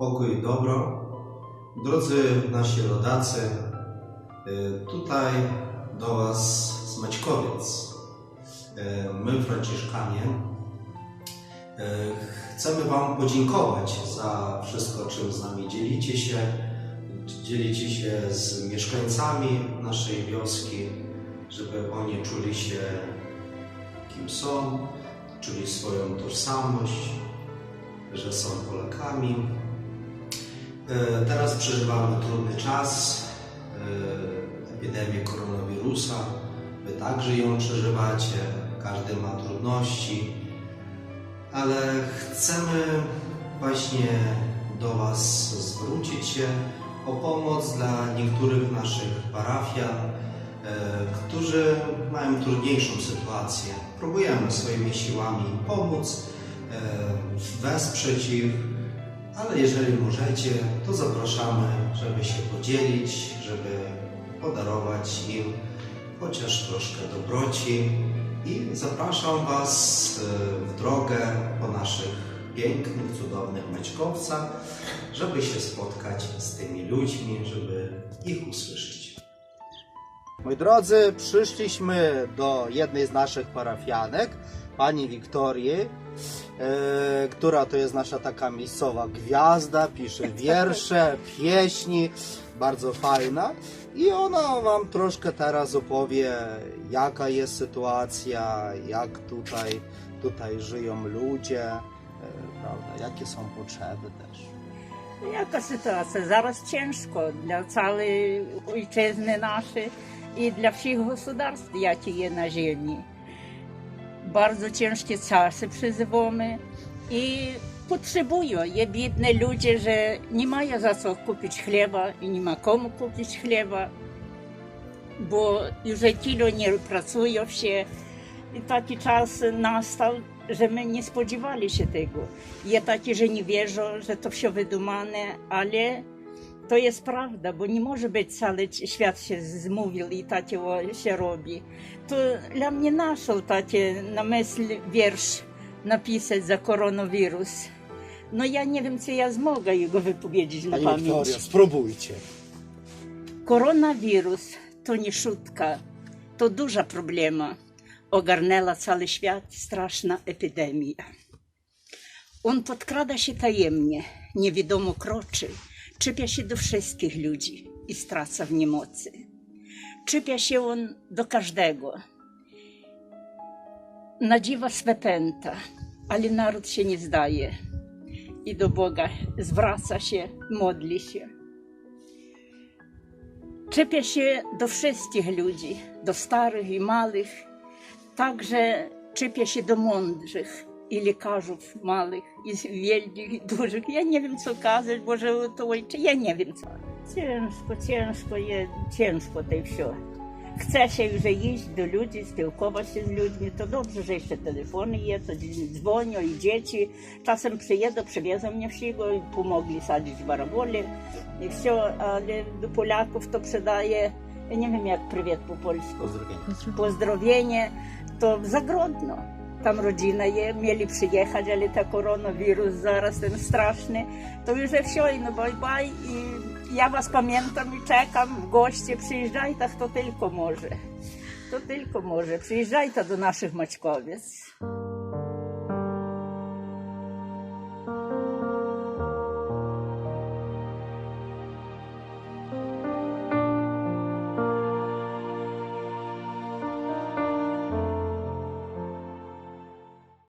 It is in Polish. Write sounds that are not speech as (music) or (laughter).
pokój i dobro. Drodzy nasi rodacy, y, tutaj do Was z Maćkowiec. Y, My, Franciszkanie, y, chcemy Wam podziękować za wszystko, czym z nami dzielicie się. Dzielicie się z mieszkańcami naszej wioski, żeby oni czuli się kim są, czuli swoją tożsamość, że są Polakami. E, Teraz przeżywamy trudny czas, e, epidemię koronawirusa. Wy także ją przeżywacie, każdy ma trudności, ale chcemy właśnie do Was zwrócić się o pomoc dla niektórych naszych parafian, e, którzy mają trudniejszą sytuację. Próbujemy swoimi siłami pomóc, wesprzeć ich, ale jeżeli możecie, to zapraszamy, żeby się podzielić, żeby podarować im chociaż troszkę dobroci i zapraszam Was e, w drogę po naszych pięknych, cudownych Maćkowcach, żeby się spotkać z tymi ludźmi, żeby ich usłyszeć. Moi drodzy, przyszliśmy do jednej z naszych parafianek, pani Wiktorii, e, która to jest nasza taka miejscowa gwiazda, pisze wiersze, (laughs) pieśni, bardzo fajna. I ona wam troszkę teraz opowie, jaka jest sytuacja, jak tutaj, tutaj żyją ludzie, e, prawda, jakie są potrzeby też. Jaka sytuація? Зараз тяжко для цілої вітчизни нашої і для всіх государств, які є на землі. bardzo ciężkie czasy przeżywamy i potrzebują je biedne ludzie, że nie mają za co kupić chleba i nie ma komu kupić chleba, bo już tylu nie pracują się. I taki czas nastał, że my nie spodziewali się tego. Ja takie, że nie wierzę, że to wszystko wydumane, ale to jest prawda, bo nie może być cały świat się zmówił i takiego się robi. To dla mnie naszą takie na myśl wiersz napisać za koronawirus. No ja nie wiem, czy ja zmogę jego wypowiedzieć na pamięć. Wiktoria, spróbujcie. Koronawirus to nie szutka, to duża problema. Ogarnęła cały świat straszna epidemia. On podkrada się tajemnie, nie wiadomo kroczy czepia się do wszystkich ludzi i straca w niemocy. Czepia się on do każdego. Nadziewa swe pęta, ale naród się nie zdaje i do Boga zwraca się, modli się. Czepia się do wszystkich ludzi, do starych i małych, także czepia się do mądrych i lekarzów małych, i wielkich, i dużych. Ja nie wiem, co kazać, Boże, to ojcze, ja nie wiem, co. Ciężko, ciężko jest, ciężko to все. Chce się już iść do ludzi, spілкуватися się z ludźmi, to dobrze, że jeszcze telefony jest, to dzwonią i dzieci. Czasem przyjedą, przywiozą mnie wszystkiego i pomogli sadzić barabole i все, ale do Polaków to przydaje, ja nie wiem jak prywiet po polsku, Pozdrowienia. pozdrowienie, to zagrodno. Tam rodzina je, mieli przyjechać, ale ta koronawirus zaraz ten straszny, to już все, i no bye bye i ja was pamiętam i czekam w goście, przyjeżdżajcie, kto tylko może. To tylko może, przyjeżdżajcie do naszych Maćkowiec.